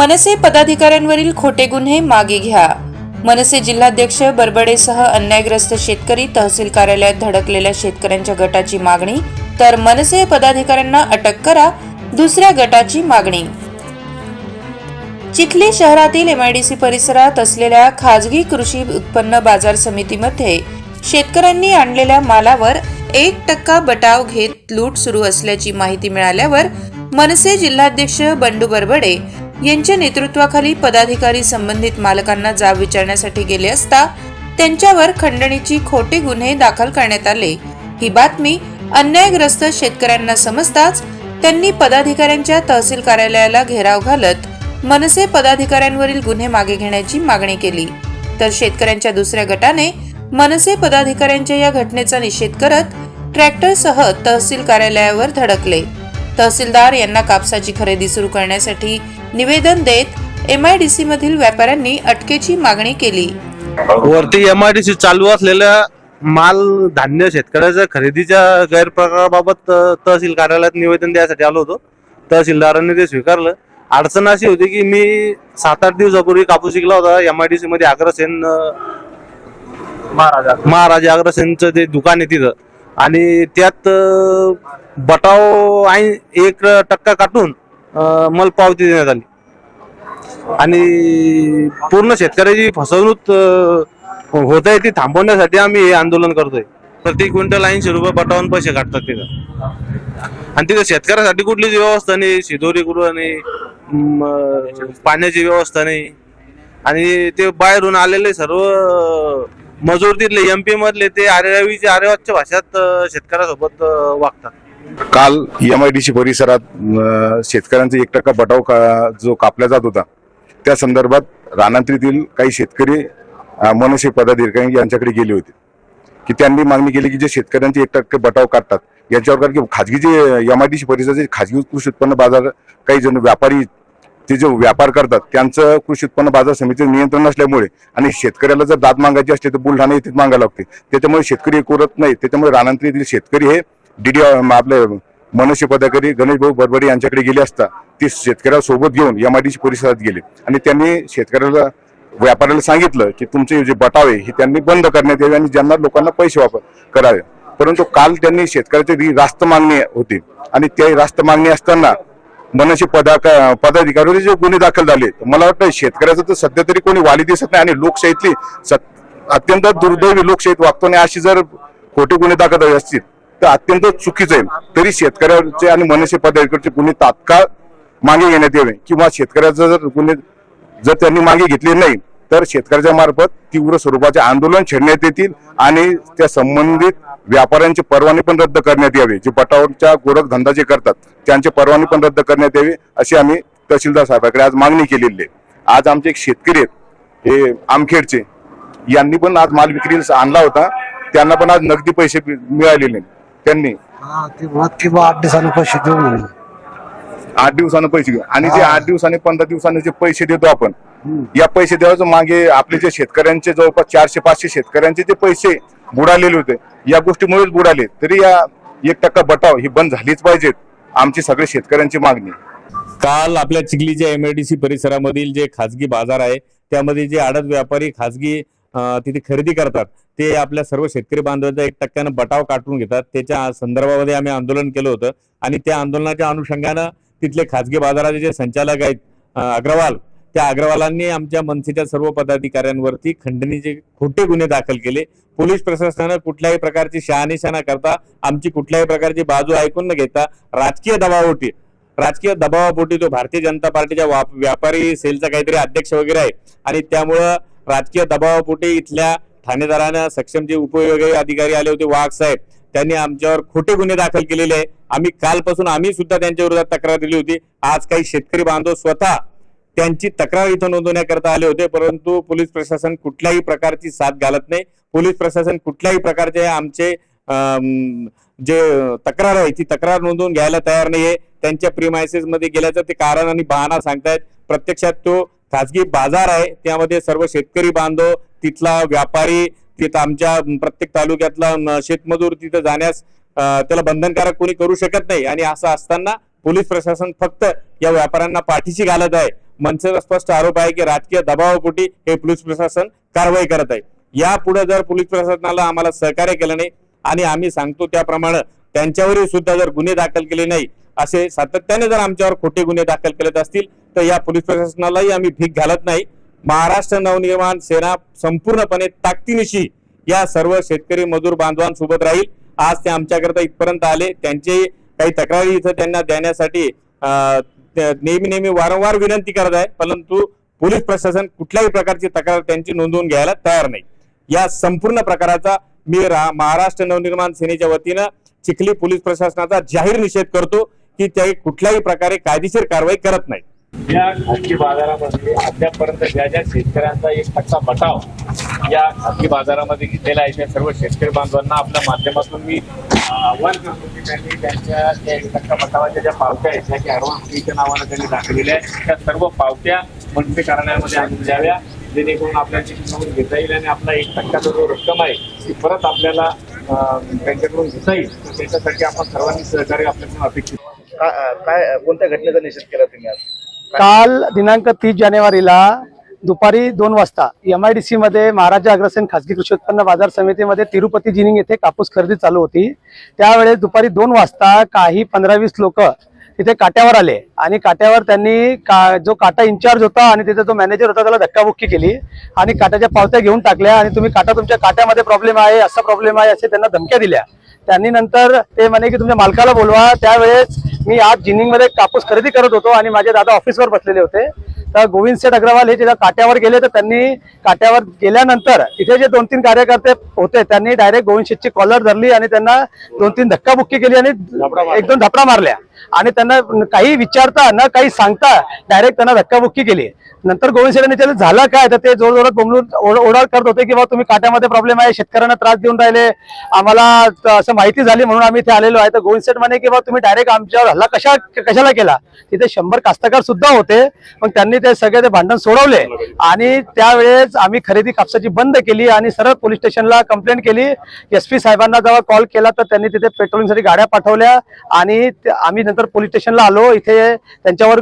MNS पदाधिकाऱ्यांवरील खोटे गुन्हे मागे घ्या. मनसे जिल्हाध्यक्ष बरबडेसह अन्यायग्रस्त शेतकरी तहसील कार्यालयात धडकलेल्या शेतकऱ्यांच्या गटाची मागणी तर मनसे पदाधिकाऱ्यांना अटक करा दुसऱ्या गटाची मागणी. चिखली शहरातील एमआयडीसी परिसरात असलेल्या खाजगी कृषी उत्पन्न बाजार समितीमध्ये शेतकऱ्यांनी आणलेल्या मालावर एक टक्का बटाव घेत लूट सुरू असल्याची माहिती मिळाल्यावर मनसे जिल्हाध्यक्ष बंडू बरबडे यांच्या नेतृत्वाखाली पदाधिकारी संबंधित मालकांना जाब विचारण्यासाठी गेले असता त्यांच्यावर खंडणीची खोटे गुन्हे दाखल करण्यात आले. ही बातमी अन्यायग्रस्त शेतकऱ्यांना समजताच त्यांनी पदाधिकाऱ्यांच्या तहसील कार्यालयाला घेराव घालत मनसे पदाधिकाऱ्यांवरील गुन्हे मागे घेण्याची मागणी केली. तर शेतकऱ्यांच्या दुसऱ्या गटाने मनसे पदाधिकाऱ्यांच्या या घटनेचा निषेध करत ट्रॅक्टरसह तहसील कार्यालयावर धडकले. तहसीलदार यांना कापसाची खरेदी सुरू करण्यासाठी निवेदन देत एमआयडीसी मधील व्यापाऱ्यांनी अटकेची मागणी केली. वरती एमआयडीसी चालू असलेल्या माल धान्य शेतकऱ्याच्या खरेदीच्या गैरप्रकाराबाबत तहसील कार्यालयात निवेदन द्यायसाठी आलो होतो. तहसीलदारांनी ते स्वीकारलं. अडचण अशी होती की मी सात आठ दिवसापूर्वी कापूस शिकला होता. एमआयडीसी मध्ये अग्रसेन महाराजा. महाराजा अग्रसेनचं ते दुकान आहे तिथं. आणि त्यात बटाव ऐं एक टक्का काटून मल मला पावती देण्यात आली. आणि पूर्ण शेतकऱ्याची फसवणूक होत आहे ती थांबवण्यासाठी आम्ही हे आंदोलन करतोय. प्रति क्विंटल ऐंशी रुपये बटावून पैसे काढतात तिथं. आणि तिथं शेतकऱ्यासाठी कुठलीच व्यवस्था नाही शिदोरी गृह नाही पाण्याची व्यवस्था नाही. आणि ते बाहेरून आलेले सर्व मजूर तिथले एमपी मधले ते आरेवावीचे आरेवाच्या भाषात शेतकऱ्यासोबत वागतात. काल एमआयडीसी परिसरात शेतकऱ्यांचा एक टक्का बटाव का जो कापला जात होता त्या संदर्भात रानांतरीतील काही शेतकरी मनसे पदाधिकारी यांच्याकडे गेले होते. की त्यांनी मागणी केली की जे शेतकऱ्यांचे एक टक्के बटाव काढतात यांच्यावर कारण की खाजगी जे एमआयडीसी परिसराचे खाजगी कृषी उत्पन्न बाजार काही जण व्यापारी ते जे व्यापार करतात त्यांचं कृषी उत्पन्न बाजार समितीचं नियंत्रण नसल्यामुळे आणि शेतकऱ्याला जर दाद मागायची असते तर बुलढाणा येथेच मागायला लागते. त्याच्यामुळे शेतकरी एक उरत नाही त्याच्यामुळे रानांतरीतील शेतकरी हे डीडी आपले मनसे पदाधिकारी गणेश भाऊ बरबडे यांच्याकडे गेले असता ते शेतकऱ्याला सोबत घेऊन सी परिसरात गेले. आणि त्यांनी शेतकऱ्याला व्यापाऱ्याला सांगितलं की तुमचे जे बटावे हे त्यांनी बंद करण्यात यावे आणि ज्यांना लोकांना पैसे वापर करावे. परंतु काल त्यांनी शेतकऱ्याची रास्त मागणी होती. आणि त्या रास्त मागणी असताना मनसे पदा पदाधिकारी जे गुन्हे दाखल झाले तर मला वाटतं शेतकऱ्याचं तर सध्या तरी कोणी वाली दिसत नाही आणि लोकशाहीतली अत्यंत दुर्दैवी लोकशाहीत वागतो आणि अशी जर खोटे गुन्हे दाखल असतील तर अत्यंत चुकीचं आहे. तरी शेतकऱ्याचे आणि मनसे पदाधिकाऱ्याचे गुन्हे तात्काळ मागे घेण्यात यावे किंवा शेतकऱ्याचा जर गुन्हे जर त्यांनी मागे घेतले नाही तर शेतकऱ्याच्या मार्फत तीव्र स्वरूपाचे आंदोलन छेडण्यात येतील आणि त्या संबंधित व्यापाऱ्यांचे परवाने पण रद्द करण्यात यावे. जे बटावरच्या गोरख धंदा जे करतात त्यांचे परवाने पण रद्द करण्यात यावे अशी आम्ही तहसीलदार साहेबाकडे आज मागणी केलेली आहे. आज आमचे एक शेतकरी आहेत हे आमखेडचे यांनी पण आज माल विक्रीला आणला होता. त्यांना पण आज नगदी पैसे मिळालेले त्यांनी? हा ते आठ दिवसानं पैसे देऊ म्हणून. आठ दिवसानं पैसे घेऊ. आणि जे आठ दिवसाने पंधरा दिवसाने जे पैसे देतो आपण या पैसे द्यायचं मागे आपले जे शेतकऱ्यांचे जवळपास चारशे पाचशे शेतकऱ्यांचे जे पैसे बुडालेले होते या गोष्टीमुळेच बुडाले. तरी या एक टक्का बटाव ही बंद झालीच पाहिजेत आमची सगळे शेतकऱ्यांची मागणी. काल आपल्या चिखलीच्या एमआयडीसी परिसरामधील जे खाजगी बाजार आहे त्यामध्ये जे आडत व्यापारी खाजगी तिथे खरेदी करतात. ते आपल्या सर्व शेतकरी बांधवांचा एक टक्क्यानं बटाव काढून घेतात. त्याच्या संदर्भामध्ये आम्ही आंदोलन केलं होतं. आणि त्या आंदोलनाच्या अनुषंगानं तिथले खाजगी बाजाराचे जे संचालक आहेत अग्रवाल त्या अग्रवालांनी आमच्या मनसेच्या सर्व पदाधिकाऱ्यांवरती खंडणीचे खोटे गुन्हे दाखल केले. पोलीस प्रशासनानं कुठल्याही प्रकारची शहानिशा न करता आमची कुठल्याही प्रकारची बाजू ऐकून न घेता राजकीय दबावापोटी राजकीय दबावापोटी तो भारतीय जनता पार्टीच्या व्यापारी सेलचा काहीतरी अध्यक्ष वगैरे आहे. आणि त्यामुळं राजकीय दबावापोटी इथल्या ठाणेदारांना सक्षम जे उपविभागीय अधिकारी आले होते वाघ साहेब त्यांनी आमच्यावर खोटे गुन्हे दाखल केलेले आहे. आम्ही कालपासून आम्ही सुद्धा त्यांच्या विरोधात तक्रार दिली होती. आज काही शेतकरी बांधव स्वतः त्यांची तक्रार इथं नोंदवण्याकरता आले होते परंतु पोलीस प्रशासन कुठल्याही प्रकारची साथ घालत नाही. पोलीस प्रशासन कुठल्याही प्रकारचे आमचे जे तक्रार आहे ती तक्रार नोंदवून घ्यायला तयार नाहीये. त्यांच्या प्रिमायसेस मध्ये गेल्याचं ते कारण आणि बहाणा सांगतायत. प्रत्यक्षात तो खासगी बाजार आहे त्यामध्ये सर्व शेतकरी बांधव तिथला व्यापारी तिथं आमच्या प्रत्येक तालुक्यातला शेतमजूर तिथं जाण्यास त्याला बंधनकारक कोणी करू शकत नाही. आणि असं असताना पोलीस प्रशासन फक्त या व्यापाऱ्यांना पाठीशी घालत आहे. मनसेचा स्पष्ट आरोप आहे की राजकीय दबावापोटी हे पोलीस प्रशासन कारवाई करत आहे. यापुढे जर पोलीस प्रशासनाला आम्हाला सहकार्य केलं नाही आणि आम्ही सांगतो त्याप्रमाणे त्यांच्यावरही सुद्धा जर गुन्हे दाखल केले नाही असे सातत्याने जर आमच्यावर खोटे गुन्हे दाखल केलेत असतील तर या पोलीस प्रशासनालाही आम्ही भीक घालत नाही. महाराष्ट्र नवनिर्माण सेना संपूर्णपणे ताकदीनिशी या सर्व शेतकरी मजूर बांधवांसोबत राहील. आज ते आमच्याकरता इथपर्यंत आले. त्यांचे काही तक्रारी इथं त्यांना देण्यासाठी नेहमी नेहमी वारंवार विनंती करत आहे. परंतु पोलीस प्रशासन कुठल्याही प्रकारची तक्रार त्यांची नोंदवून घ्यायला तयार नाही. या संपूर्ण प्रकाराचा मी रा- महाराष्ट्र नवनिर्माण सेनेच्या वतीनं चिखली पोलीस प्रशासनाचा जाहीर निषेध करतो. की ते कुठल्याही प्रकारे कायदेशीर कारवाई करत नाही. या खाजगी बाजारामध्ये अद्यापर्यंत ज्या ज्या शेतकऱ्यांचा एक टक्का बटाव या खाजगी बाजारामध्ये घेतलेला आहे त्या सर्व शेतकरी बांधवांना आपल्या माध्यमातून मी आव्हान करतो की त्यांनी त्यांच्या त्या एक टक्का बटावाच्या ज्या पावत्या आहेत त्या की फीच्या नावानं त्यांनी दाखवलेल्या आहेत त्या सर्व पावत्या मंत्री कार्यालयामध्ये आणून द्याव्या जेणेकरून आपल्याची किंमत घेता येईल आणि आपला एक टक्का जो रक्कम आहे ती परत आपल्याला त्यांच्याकडून घेता येईल. तर त्याच्यासाठी आपण सर्वांनी सहकार्य आपल्याकडून अपेक्षित काय कोणत्या घटनेचा निषेध केला तुम्ही आज? काल दिनांक तीस जानेवारीला दुपारी दोन वाजता एम आय डी सी मध्ये महाराजा अग्रसेन खासगी कृषी उत्पन्न बाजार समितीमध्ये तिरुपती जिनिंग येथे कापूस खरेदी चालू होती. त्यावेळेस दुपारी दोन वाजता काही पंधरा वीस लोक तिथे काट्यावर आले. आणि काट्यावर त्यांनी का जो काटा इन्चार्ज होता आणि तिथे जो मॅनेजर होता त्याला धक्काबुक्की केली. आणि काट्याच्या पावत्या घेऊन टाकल्या आणि तुम्ही काटा तुमच्या काट्यामध्ये प्रॉब्लेम आहे असा प्रॉब्लेम आहे असे त्यांना धमक्या दिल्या. त्यांनी नंतर ते म्हणे की तुमच्या मालकाला बोलवा. त्यावेळेस मी आज जिनिंगमध्ये कापूस खरेदी करत होतो आणि माझे दादा ऑफिसवर बसलेले होते. तर गोविंद शेठ अग्रवाल हे जेव्हा काट्यावर गेले तर त्यांनी काट्यावर गेल्यानंतर तिथे जे दोन तीन कार्यकर्ते होते त्यांनी डायरेक्ट गोविंद शेठची कॉलर धरली आणि त्यांना दोन तीन धक्काबुक्की केली आणि एक दोन धपडा मारल्या. आणि त्यांना काही विचारता न काही सांगता डायरेक्ट त्यांना धक्काबुक्की केली. नंतर गोविंद शेठ यांनी झालं काय? तर ते जोर जोरात बोंबलून ओढाळ करत होते की बा तुम्ही काट्यामध्ये प्रॉब्लेम आहे शेतकऱ्यांना त्रास देऊन राहिले. आम्हाला असं माहिती झाली म्हणून आम्ही इथे आलेलो आहे. तर गोविंद शेठ म्हणे की बा तुम्ही डायरेक्ट आमच्यावर हल्ला कशा कशाला केला? तिथे शंभर कास्तकार सुद्धा होते मग त्यांनी ते सगळे ते भांडण सोडवले. आणि त्यावेळेस आम्ही खरेदी कापसाची बंद केली आणि सरळ पोलीस स्टेशनला कंप्लेंट केली. एस पी साहेबांना जेव्हा कॉल केला तर त्यांनी तिथे पेट्रोलिंगसाठी गाड्या पाठवल्या आणि आम्ही नंतर पोलीस स्टेशनला आलो इथे त्यांच्यावर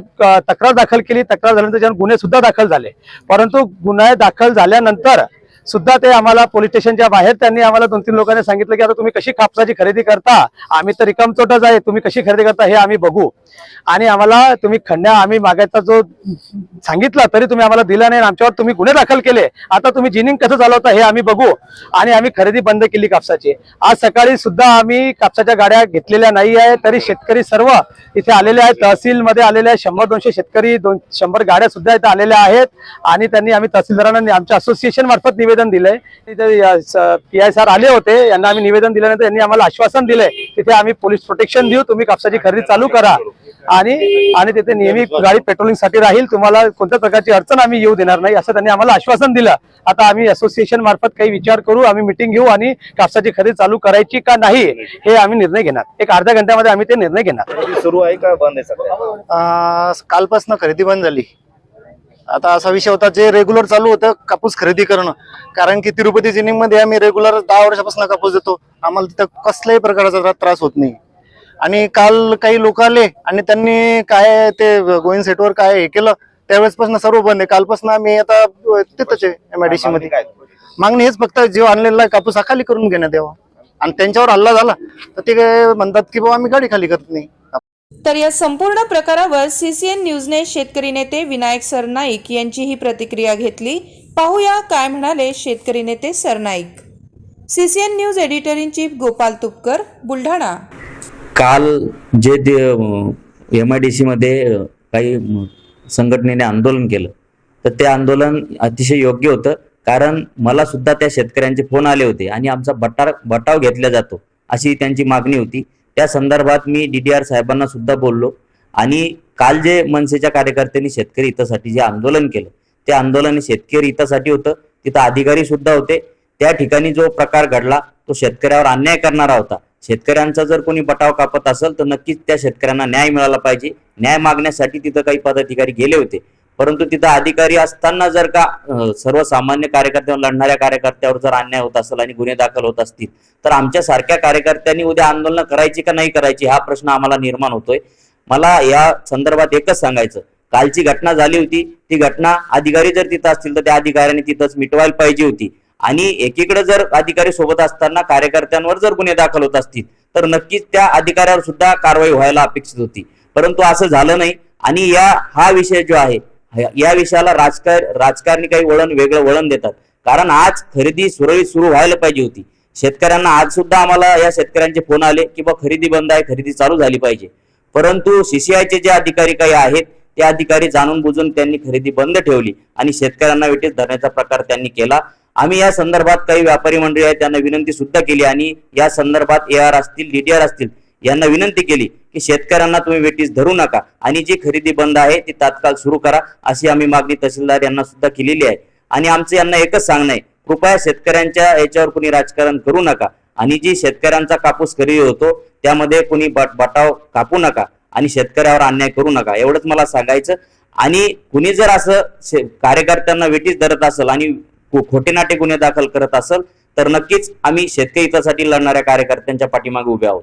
तक्रार दाखल केली. तक्रार झाल्यानंतर त्याच्यावर गुन्हे सुद्धा दाखल झाले. परंतु गुन्हे दाखल झाल्यानंतर सुद्धा ते आम्हाला पोलीस स्टेशनच्या बाहेर त्यांनी आम्हाला दोन तीन लोकांनी सांगितलं की आता तुम्ही कशी कापसाची खरेदी करता? आम्ही तर रिकामचोटच आहे. तुम्ही कशी खरेदी करता हे आम्ही बघू. आणि आम्हाला तुम्ही खंड्या आम्ही मागायचा जो सांगितला तरी तुम्ही आम्हाला दिला नाही आमच्यावर तुम्ही गुन्हे दाखल केले. आता तुम्ही जिनिंग कसं चालवता हे आम्ही बघू. आणि आम्ही खरेदी बंद केली कापसाची. आज सकाळी सुद्धा आम्ही कापसाच्या गाड्या घेतलेल्या नाही आहे तरी शेतकरी सर्व इथे आलेले आहेत. तहसील मध्ये आलेले आहेत. शंभर दोनशे शेतकरी दोन शंभर गाड्या सुद्धा इथे आलेल्या आहेत. आणि त्यांनी आम्ही तहसीलदारांना आमच्या असोसिएशन मार्फत निवेदन दिलंय. तिथे पी आय सर आले होते. यांना आम्ही निवेदन दिल्यानंतर यांनी आम्हाला आश्वासन दिलंय. तिथे आम्ही पोलीस प्रोटेक्शन देऊ. तुम्ही कापसाची खरेदी चालू करा. आणि आणि तिथे नेहमी गाडी पेट्रोलिंगसाठी राहील. तुम्हाला कोणत्या प्रकारची अडचण आम्ही येऊ देणार नाही असं त्यांनी आम्हाला आश्वासन दिलं. आता आम्ही असोसिएशन मार्फत काही विचार करू आम्ही मिटिंग घेऊ आणि कापसाची खरेदी चालू करायची का नाही हे आम्ही निर्णय घेणार. एक अर्ध्या घंट्यामध्ये आम्ही ते निर्णय घेणार. सुरू आहे का बंद आहे कालपासून खरेदी बंद झाली. आता असा विषय होता जे रेग्युलर चालू होतं कापूस खरेदी करणं. कारण की तिरुपती जिनिंगमध्ये आम्ही रेग्युलर दहा वर्षापासून कापूस देतो. आम्हाला तिथं कसल्याही प्रकारचा त्रा- त्रास होत नाही. आणि काल काही लोक आले आणि त्यांनी काय ते गोविंद सेटवर काय हे केलं त्यावेळेसपासून सर्व बंद आहे. कालपासून आम्ही आता तिथंच आहे एमआयडीसी मध्ये. काय मागणी हेच फक्त जो आणलेला आहे कापूस हा खाली करून घेण्यात यावा. आणि त्यांच्यावर हल्ला झाला. तर ते काय म्हणतात की बाबा आम्ही गाडी खाली करत नाही. तर या संपूर्ण प्रकारावर सीसीएन न्यूजने शेतकरी नेते विनायक सरनाईक यांची ही प्रतिक्रिया घेतली. पाहूया काय म्हणाले शेतकरी नेते Sarnaik. CCN news editor in chief Gopal Tupkar Buldhana. काल जे एम आय डी सीमध्ये काही संघटनेने आंदोलन केलं. तर ते आंदोलन अतिशय योग्य होतं. कारण मला सुद्धा त्या शेतकऱ्यांचे फोन आले होते आणि आमचा बटार बटाव घेतला जातो अशी त्यांची मागणी होती. त्या संदर्भात मी डी डी आर साहेबांना सुद्धा बोललो आणि काल जे मनसेच्या कार्यकर्त्यांनी शेतकरी हितासाठी जे आंदोलन केलं ते आंदोलन शेतकरी हितासाठी होतं तिथं अधिकारी सुद्धा होते. त्या ठिकाणी जो प्रकार घडला तो शेतकऱ्यावर अन्याय करणारा होता. शेतकऱ्यांचा जर कोणी बटाव कापत असेल तर नक्कीच त्या शेतकऱ्यांना न्याय मिळाला पाहिजे. न्याय मागण्यासाठी तिथं काही पदाधिकारी गेले होते. परंतु तिथं अधिकारी असताना जर का सर्वसामान्य कार्यकर्त्यावर लढणाऱ्या कार्यकर्त्यावर जर अन्याय होत असेल आणि गुन्हे दाखल होत असतील तर आमच्या सारख्या कार्यकर्त्यांनी उद्या आंदोलन करायची का नाही करायची हा प्रश्न आम्हाला निर्माण होतोय. मला या संदर्भात एकच सांगायचं कालची घटना झाली होती ती घटना अधिकारी जर तिथं असतील तर त्या अधिकाऱ्यांनी तिथंच मिटवायला पाहिजे होती. आणि एकीकडे जर अधिकारी सोबत असताना कार्यकर्त्यांवर जर गुन्हे दाखल होत असतील तर नक्कीच त्या अधिकाऱ्यावर सुद्धा कारवाई व्हायला अपेक्षित होती. परंतु असं झालं नाही. आणि या हा विषय जो आहे या विषयाला राजकार राजकारणी काही वळण वेगळं वळण देतात. कारण आज खरेदी सुरळीत सुरू व्हायला पाहिजे होती. शेतकऱ्यांना आज सुद्धा आम्हाला या शेतकऱ्यांचे फोन आले की बा खरेदी बंद आहे खरेदी चालू झाली पाहिजे. परंतु सीसीआयचे जे अधिकारी काही आहेत ते अधिकारी जाणून बुजून त्यांनी खरेदी बंद ठेवली आणि शेतकऱ्यांना वेटीस धरण्याचा प्रकार त्यांनी केला. आम्ही या संदर्भात काही व्यापारी मंडळी आहेत त्यांना विनंती सुद्धा केली आणि या संदर्भात ए आर असतील डीडीआर असतील यांना विनंती केली की शेतकऱ्यांना तुम्ही वेटीस धरू नका आणि जी खरेदी बंद आहे ती तात्काळ सुरू करा अशी आम्ही मागणी तहसीलदार यांना सुद्धा केलेली आहे. आणि आमचं यांना एकच सांगणं आहे कृपया शेतकऱ्यांच्या याच्यावर कुणी राजकारण करू नका आणि जी शेतकऱ्यांचा कापूस खरेदी होतो त्यामध्ये कुणी बट बटाव कापू नका आणि शेतकऱ्यावर अन्याय करू नका एवढंच मला सांगायचं. आणि कुणी जर असं कार्यकर्त्यांना वेटीस धरत असेल आणि खोटे नाटे गुन्हे दाखल करत असेल तर नक्कीच आम्ही शेतकरी हितासाठी लढणाऱ्या कार्यकर्त्यांच्या पाठीमागे उभे आहोत.